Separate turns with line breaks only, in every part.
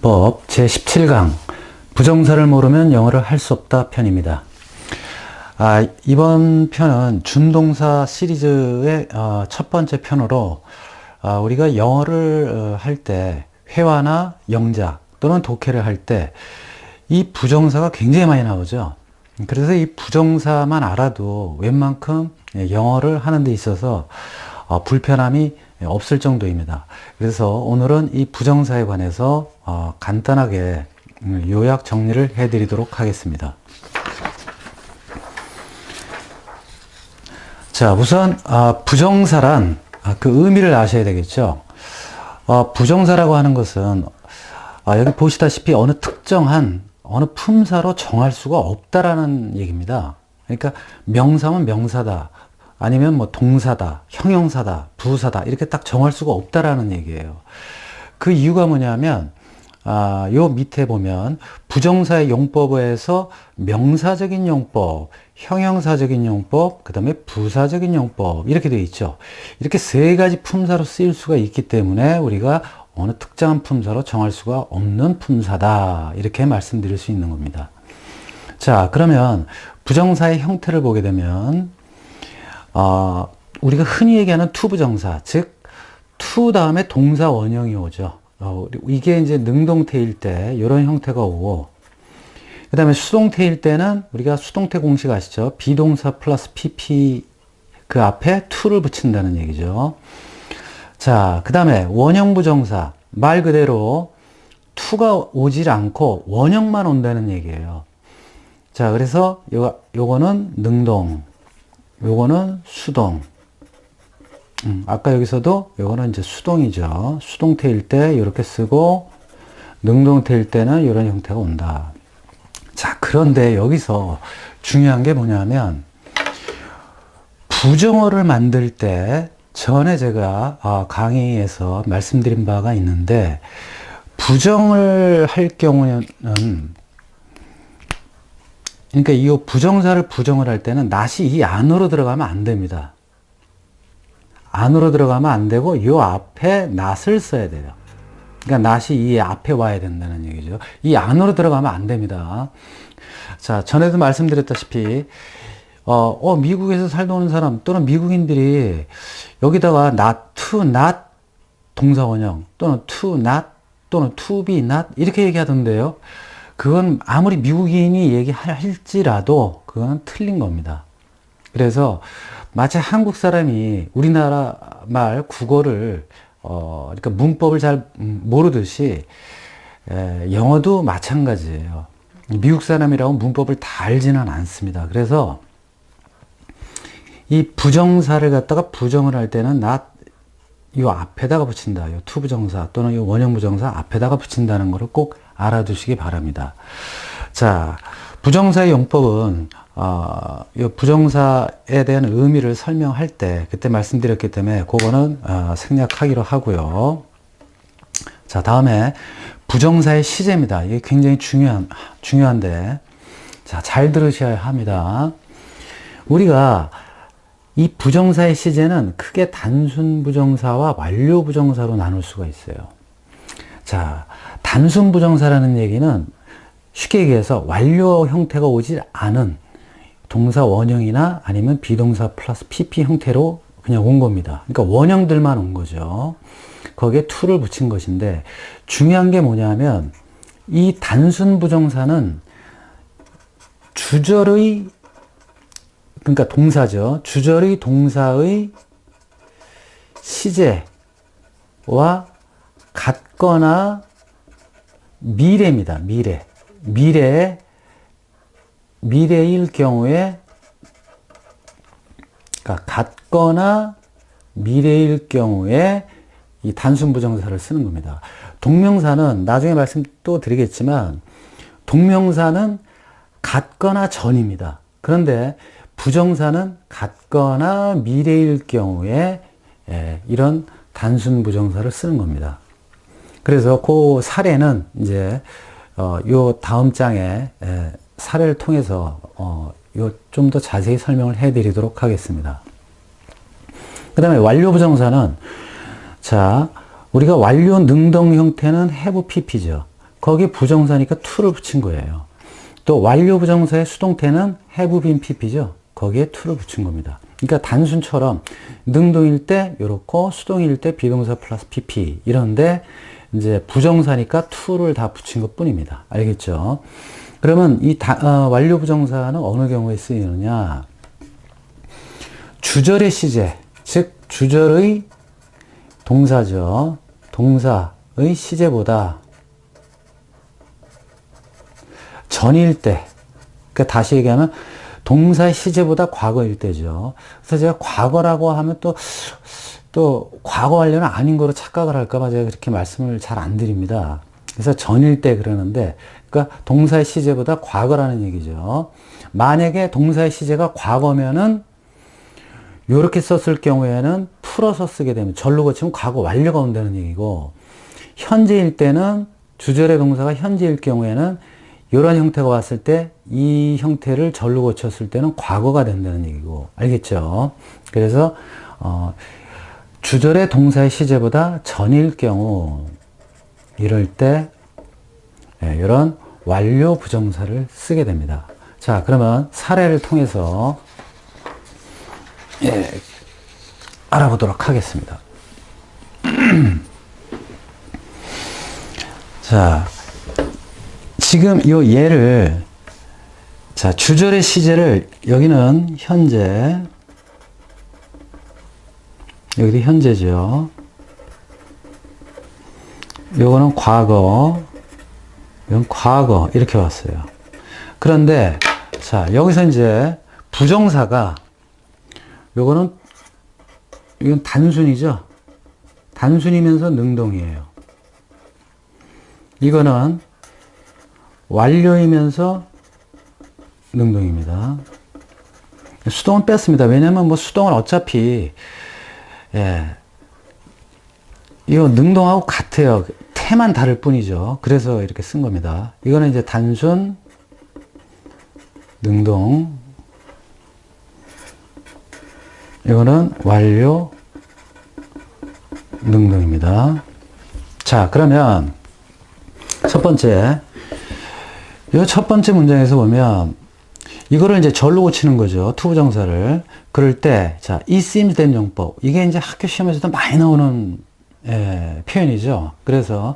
문법 제17강 부정사를 모르면 영어를 할 수 없다 편입니다. 아, 이번 편은 준동사 시리즈의 어, 첫 번째 편으로 아, 우리가 영어를 어, 할때 회화나 영작 또는 독해를 할 때 이 부정사가 굉장히 많이 나오죠. 그래서 이 부정사만 알아도 웬만큼 예, 영어를 하는 데 있어서 어, 불편함이 없을 정도입니다. 그래서 오늘은 이 부정사에 관해서 어, 간단하게 음, 요약 정리를 해드리도록 하겠습니다. 자, 우선 아, 부정사란 아, 그 의미를 아셔야 되겠죠. 어, 부정사라고 하는 것은 아, 여기 보시다시피 어느 특정한 어느 품사로 정할 수가 없다라는 얘기입니다. 그러니까 명사면 명사다. 아니면 뭐 동사다, 형용사다, 부사다 이렇게 딱 정할 수가 없다라는 얘기예요. 그 이유가 뭐냐면 아, 요 밑에 보면 부정사의 용법에서 명사적인 용법, 형용사적인 용법, 그 다음에 부사적인 용법 이렇게 되어 있죠. 이렇게 세 가지 품사로 쓰일 수가 있기 때문에 우리가 어느 특정한 품사로 정할 수가 없는 품사다 이렇게 말씀드릴 수 있는 겁니다. 자 그러면 부정사의 형태를 보게 되면 어, 우리가 흔히 얘기하는 투부 정사, 즉, 투 다음에 동사 원형이 오죠. 어, 이게 이제 능동태일 때 이런 형태가 오고, 그 다음에 수동태일 때는 우리가 수동태 공식 아시죠? 비동사 플러스 pp 그 앞에 투를 붙인다는 얘기죠. 자, 그 다음에 원형부정사. 말 그대로 투가 오질 않고 원형만 온다는 얘기예요. 자, 그래서 요, 요거는 능동. 요거는 수동. 음, 아까 여기서도 요거는 이제 수동이죠. 수동태일 때 이렇게 쓰고 능동태일 때는 이런 형태가 온다. 자, 그런데 여기서 중요한 게 뭐냐면 부정어를 만들 때 전에 제가 아, 강의에서 말씀드린 바가 있는데 부정을 할 경우는 그러니까 이 부정사를 부정을 할 때는 낫이 이 안으로 들어가면 안 됩니다. 안으로 들어가면 안 되고 이 앞에 낫을 써야 돼요. 그러니까 낫이 이 앞에 와야 된다는 얘기죠. 이 안으로 들어가면 안 됩니다. 자, 전에도 말씀드렸다시피 어, 어 미국에서 살다 오는 사람 또는 미국인들이 여기다가 not, to, not 동사원형 또는 to, not 또는 to be not 이렇게 얘기하던데요. 그건 아무리 미국인이 얘기할지라도 그건 틀린 겁니다. 그래서 마치 한국 사람이 우리나라 말 국어를 어 그러니까 문법을 잘 모르듯이 에, 영어도 마찬가지예요. 미국 사람이라고 문법을 다 알지는 않습니다. 그래서 이 부정사를 갖다가 부정을 할 때는 not 이 앞에다가 붙인다. 이 투부정사 또는 이 원형부정사 앞에다가 붙인다는 것을 꼭 알아두시기 바랍니다. 자, 부정사의 용법은 어, 이 부정사에 대한 의미를 설명할 때 그때 말씀드렸기 때문에 그거는 어, 생략하기로 하고요. 자, 다음에 부정사의 시제입니다. 이게 굉장히 중요한 중요한데 자, 잘 들으셔야 합니다. 우리가 이 부정사의 시제는 크게 단순 부정사와 완료 부정사로 나눌 수가 있어요. 자, 단순 부정사라는 얘기는 쉽게 얘기해서 완료 형태가 오지 않은 동사 원형이나 아니면 비동사 플러스 pp 형태로 그냥 온 겁니다. 그러니까 원형들만 온 거죠. 거기에 to를 붙인 것인데 중요한 게 뭐냐면 이 단순 부정사는 주절의 그러니까 동사죠. 주절의 동사의 시제와 같거나 미래입니다. 미래. 미래 미래일 경우에 그러니까 같거나 미래일 경우에 이 단순 부정사를 쓰는 겁니다. 동명사는 나중에 말씀 또 드리겠지만 동명사는 같거나 전입니다. 그런데 부정사는 같거나 미래일 경우에 예, 이런 단순 부정사를 쓰는 겁니다. 그래서 그 사례는 이제 어, 요 다음 장에 예, 사례를 통해서 어, 요좀 더 자세히 설명을 해드리도록 하겠습니다. 그 다음에 완료 부정사는 자 우리가 완료 능동 형태는 have pp죠. 거기 부정사니까 to를 붙인 거예요. 또 완료 부정사의 수동태는 have been pp죠. 거기에 to를 붙인 겁니다. 그러니까 단순처럼 능동일 때 요렇고 수동일 때 비동사 플러스 pp 이런데 이제 부정사니까 to를 다 붙인 것 뿐입니다. 알겠죠? 그러면 이 다, 어, 완료 부정사는 어느 경우에 쓰이느냐? 주절의 시제, 즉 주절의 동사죠. 동사의 시제보다 전일 때, 그러니까 다시 얘기하면 동사의 시제보다 과거일 때죠. 그래서 제가 과거라고 하면 또, 또 과거 완료는 아닌 거로 착각을 할까봐 제가 그렇게 말씀을 잘 안 드립니다. 그래서 전일 때 그러는데, 그러니까 동사의 시제보다 과거라는 얘기죠. 만약에 동사의 시제가 과거면은 이렇게 썼을 경우에는 풀어서 쓰게 되면 절로 고치면 과거 완료가 온다는 얘기고 현재일 때는 주절의 동사가 현재일 경우에는 이런 형태가 왔을 때 이 형태를 절로 고쳤을 때는 과거가 된다는 얘기고 알겠죠? 그래서 어, 주절의 동사의 시제보다 전일 경우 이럴 때 예, 이런 완료 부정사를 쓰게 됩니다. 자, 그러면 사례를 통해서 예, 알아보도록 하겠습니다. 자, 지금 이 예를 자 주절의 시제를 여기는 현재 여기도 현재죠. 요거는 과거, 이건 과거 이렇게 왔어요. 그런데 자 여기서 이제 부정사가 요거는 이건 단순이죠. 단순이면서 능동이에요. 이거는 완료이면서 능동입니다. 수동은 뺐습니다. 왜냐면 뭐 수동은 어차피 예. 이거 능동하고 같아요. 태만 다를 뿐이죠. 그래서 이렇게 쓴 겁니다. 이거는 이제 단순 능동 이거는 완료 능동입니다. 자, 그러면 첫 번째 이 첫 번째 문장에서 보면 이거를 이제 절로 고치는 거죠. 투부정사를. 그럴 때, 자, it seems 된 용법. 이게 이제 학교 시험에서도 많이 나오는, 예, 표현이죠. 그래서,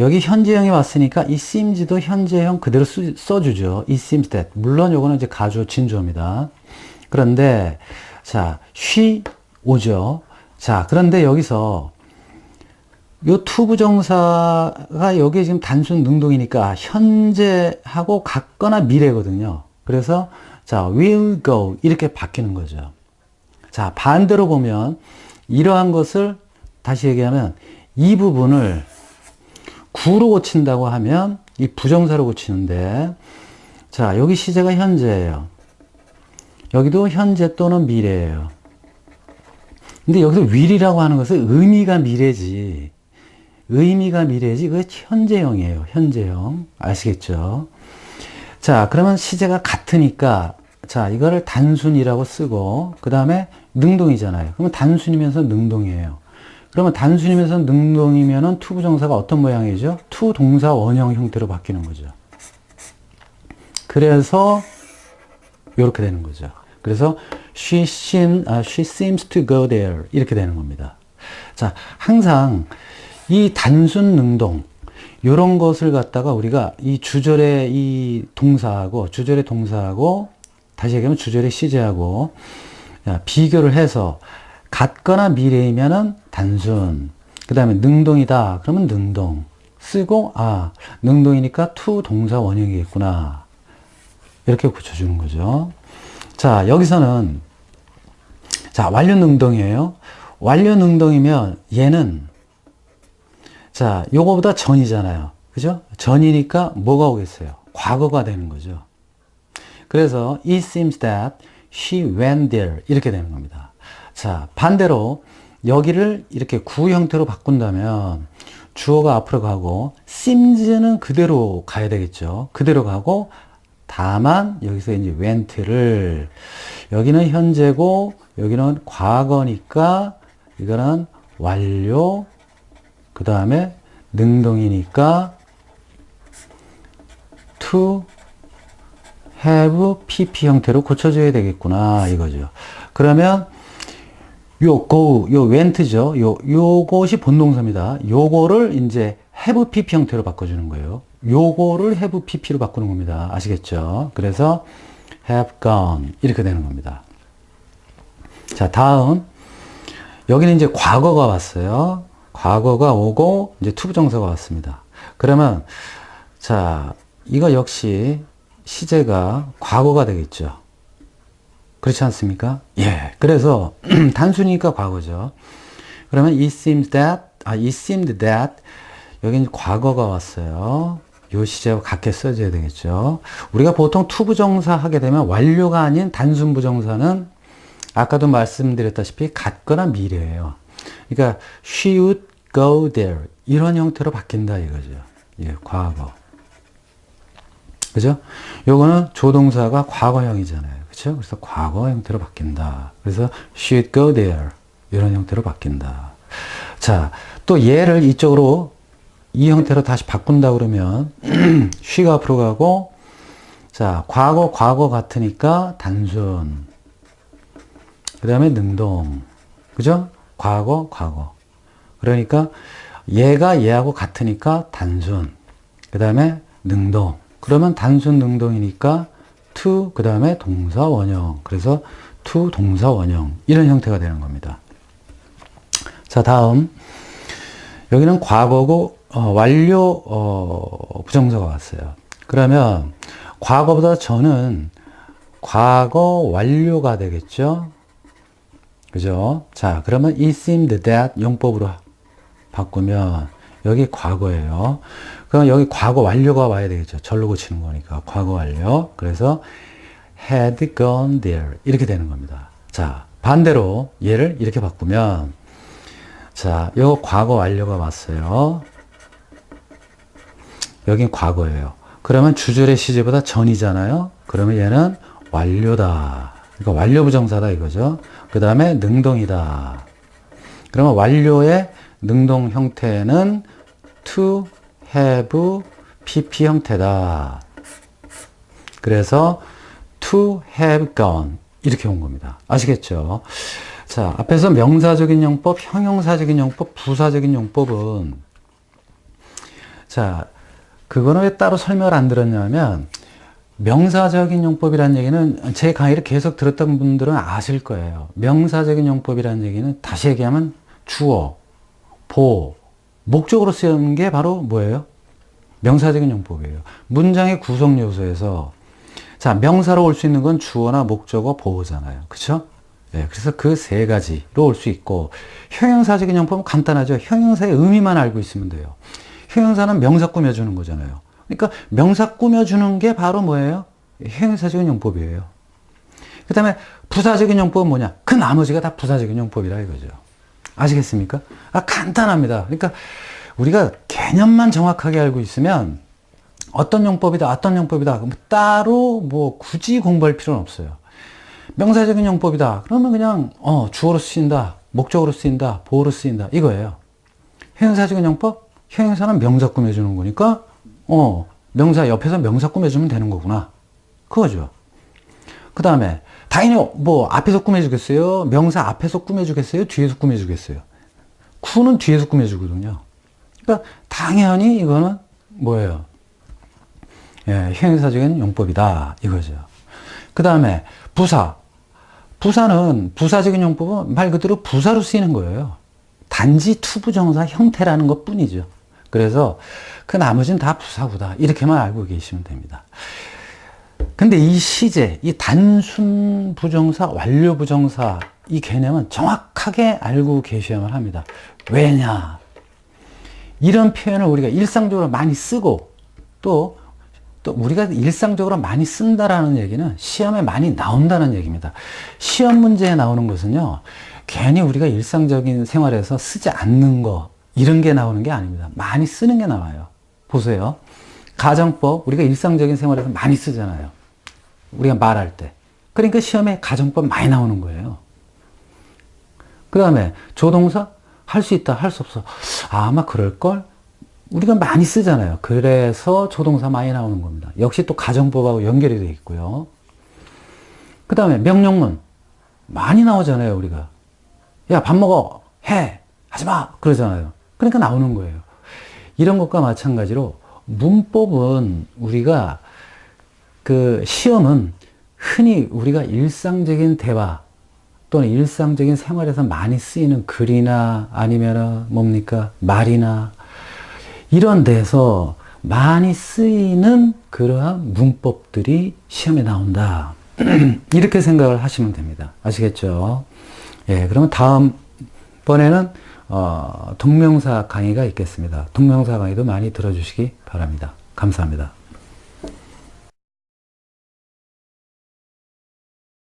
여기 현재형이 왔으니까 it seems도 현재형 그대로 쓰, 써주죠. it seems that. 물론 요거는 이제 가주, 진주입니다. 그런데, 자, she 오죠. 자, 그런데 여기서, 요 투부정사가 여기에 지금 단순 능동이니까 현재하고 같거나 미래거든요. 그래서 자, will go 이렇게 바뀌는 거죠. 자, 반대로 보면 이러한 것을 다시 얘기하면 이 부분을 구로 고친다고 하면 이 부정사로 고치는데 자, 여기 시제가 현재예요. 여기도 현재 또는 미래예요. 근데 여기서 will이라고 하는 것은 의미가 미래지. 의미가 미래지. 그 현재형이에요. 현재형. 아시겠죠? 자, 그러면 시제가 같으니까, 자, 이거를 단순이라고 쓰고, 그 다음에 능동이잖아요. 그러면 단순이면서 능동이에요. 그러면 단순이면서 능동이면은 투부정사가 어떤 모양이죠? 투동사 원형 형태로 바뀌는 거죠. 그래서, 이렇게 되는 거죠. 그래서, she, seem, uh, she seems to go there. 이렇게 되는 겁니다. 자, 항상 이 단순 능동, 요런 것을 갖다가 우리가 이 주절의 이 동사하고 주절의 동사하고 다시 얘기하면 주절의 시제하고 비교를 해서 같거나 미래이면은 단순 그 다음에 능동이다 그러면 능동 쓰고 아 능동이니까 투 동사 원형이겠구나. 이렇게 고쳐주는 거죠. 자 여기서는 자 완료 능동이에요. 완료 능동이면 얘는 자, 요거보다 전이잖아요. 그죠? 전이니까 뭐가 오겠어요? 과거가 되는 거죠. 그래서 it seems that she went there 이렇게 되는 겁니다. 자, 반대로 여기를 이렇게 구 형태로 바꾼다면 주어가 앞으로 가고 seems는 그대로 가야 되겠죠. 그대로 가고 다만 여기서 이제 went를 여기는 현재고 여기는 과거니까 이거는 완료 그 다음에 능동이니까 to have pp 형태로 고쳐줘야 되겠구나 이거죠. 그러면 요 go 요 went죠. 요 요것이 본동사입니다. 요거를 이제 have pp 형태로 바꿔주는 거예요. 요거를 have pp로 바꾸는 겁니다. 아시겠죠? 그래서 have gone 이렇게 되는 겁니다. 자 다음 여기는 이제 과거가 왔어요. 과거가 오고 이제 투부정사가 왔습니다. 그러면 자 이거 역시 시제가 과거가 되겠죠. 그렇지 않습니까? 예. 그래서 단순히니까 과거죠. 그러면 it seems that 아 it seemed that 여기 이제 과거가 왔어요. 요 시제와 같게 써줘야 되겠죠. 우리가 보통 투부정사 하게 되면 완료가 아닌 단순 부정사는 아까도 말씀드렸다시피 같거나 미래예요. 그러니까 she would go there 이런 형태로 바뀐다 이거죠. 예, 과거. 그죠? 요거는 조동사가 과거형이잖아요. 그죠? 그래서 과거 형태로 바뀐다. 그래서 she would go there 이런 형태로 바뀐다. 자, 또 얘를 이쪽으로 이 형태로 다시 바꾼다 그러면 she가 앞으로 가고 자, 과거 과거 같으니까 단순. 그다음에 능동. 그죠? 과거 과거. 그러니까 얘가 얘하고 같으니까 단순. 그 다음에 능동. 그러면 단순 능동이니까 to 그 다음에 동사 원형. 그래서 to 동사 원형 이런 형태가 되는 겁니다. 자, 다음 여기는 과거고 어, 완료 어, 부정사가 왔어요. 그러면 과거보다 저는 과거 완료가 되겠죠. 그죠? 자, 그러면 it seemed that 용법으로 바꾸면 여기 과거예요. 그럼 여기 과거 완료가 와야 되겠죠. 절로 고치는 거니까 과거 완료. 그래서 had gone there 이렇게 되는 겁니다. 자, 반대로 얘를 이렇게 바꾸면 자, 요 과거 완료가 왔어요. 여긴 과거예요. 그러면 주절의 시제보다 전이잖아요. 그러면 얘는 완료다. 그러니까 완료 부정사다 이거죠. 그 다음에 능동이다. 그러면 완료의 능동 형태는 to have pp 형태다. 그래서 to have gone 이렇게 온 겁니다. 아시겠죠? 자, 앞에서 명사적인 용법, 형용사적인 용법, 부사적인 용법은 자, 그거는 왜 따로 설명을 안 들었냐면 명사적인 용법이라는 얘기는 제 강의를 계속 들었던 분들은 아실 거예요. 명사적인 용법이라는 얘기는 다시 얘기하면 주어, 보, 목적으로 쓰는 게 바로 뭐예요? 명사적인 용법이에요. 문장의 구성 요소에서 자, 명사로 올 수 있는 건 주어나 목적어, 보호잖아요. 그쵸? 예, 그래서 그 세 가지로 올 수 있고, 형용사적인 용법은 간단하죠. 형용사의 의미만 알고 있으면 돼요. 형용사는 명사 꾸며주는 거잖아요. 그러니까 명사 꾸며주는 게 바로 뭐예요? 형용사적인 용법이에요. 그 다음에 부사적인 용법은 뭐냐? 그 나머지가 다 부사적인 용법이라 이거죠. 아시겠습니까? 아, 간단합니다. 그러니까 우리가 개념만 정확하게 알고 있으면 어떤 용법이다, 어떤 용법이다, 그럼 따로 뭐 굳이 공부할 필요는 없어요. 명사적인 용법이다. 그러면 그냥, 어, 주어로 쓰인다, 목적으로 쓰인다, 보호로 쓰인다. 이거예요. 형용사적인 용법? 형용사는 명사 꾸며주는 거니까, 어, 명사 옆에서 명사 꾸며주면 되는 거구나. 그거죠. 그 다음에, 당연히 뭐, 앞에서 꾸며주겠어요? 명사 앞에서 꾸며주겠어요? 뒤에서 꾸며주겠어요? 쿠는 뒤에서 꾸며주거든요. 그러니까, 당연히 이거는 뭐예요? 예, 형용사적인 용법이다. 이거죠. 그 다음에, 부사. 부사는, 부사적인 용법은 말 그대로 부사로 쓰이는 거예요. 단지 투부정사 형태라는 것 뿐이죠. 그래서 그 나머지는 다 부사구다. 이렇게만 알고 계시면 됩니다. 근데 이 시제, 이 단순 부정사, 완료 부정사, 이 개념은 정확하게 알고 계셔야만 합니다. 왜냐? 이런 표현을 우리가 일상적으로 많이 쓰고 또, 또 우리가 일상적으로 많이 쓴다라는 얘기는 시험에 많이 나온다는 얘기입니다. 시험 문제에 나오는 것은요, 괜히 우리가 일상적인 생활에서 쓰지 않는 거, 이런 게 나오는 게 아닙니다. 많이 쓰는 게 나와요. 보세요. 가정법, 우리가 일상적인 생활에서 많이 쓰잖아요. 우리가 말할 때. 그러니까 시험에 가정법 많이 나오는 거예요. 그 다음에 조동사? 할 수 있다, 할 수 없어. 아, 아마 그럴걸? 우리가 많이 쓰잖아요. 그래서 조동사 많이 나오는 겁니다. 역시 또 가정법하고 연결이 되어 있고요. 그 다음에 명령문. 많이 나오잖아요, 우리가. 야, 밥 먹어. 해. 하지 마. 그러잖아요. 그러니까 나오는 거예요. 이런 것과 마찬가지로 문법은 우리가 그 시험은 흔히 우리가 일상적인 대화 또는 일상적인 생활에서 많이 쓰이는 글이나 아니면 뭡니까 말이나 이런 데서 많이 쓰이는 그러한 문법들이 시험에 나온다. 이렇게 생각을 하시면 됩니다. 아시겠죠? 예, 그러면 다음번에는 어, 동명사 강의가 있겠습니다. 동명사 강의도 많이 들어주시기 바랍니다. 감사합니다.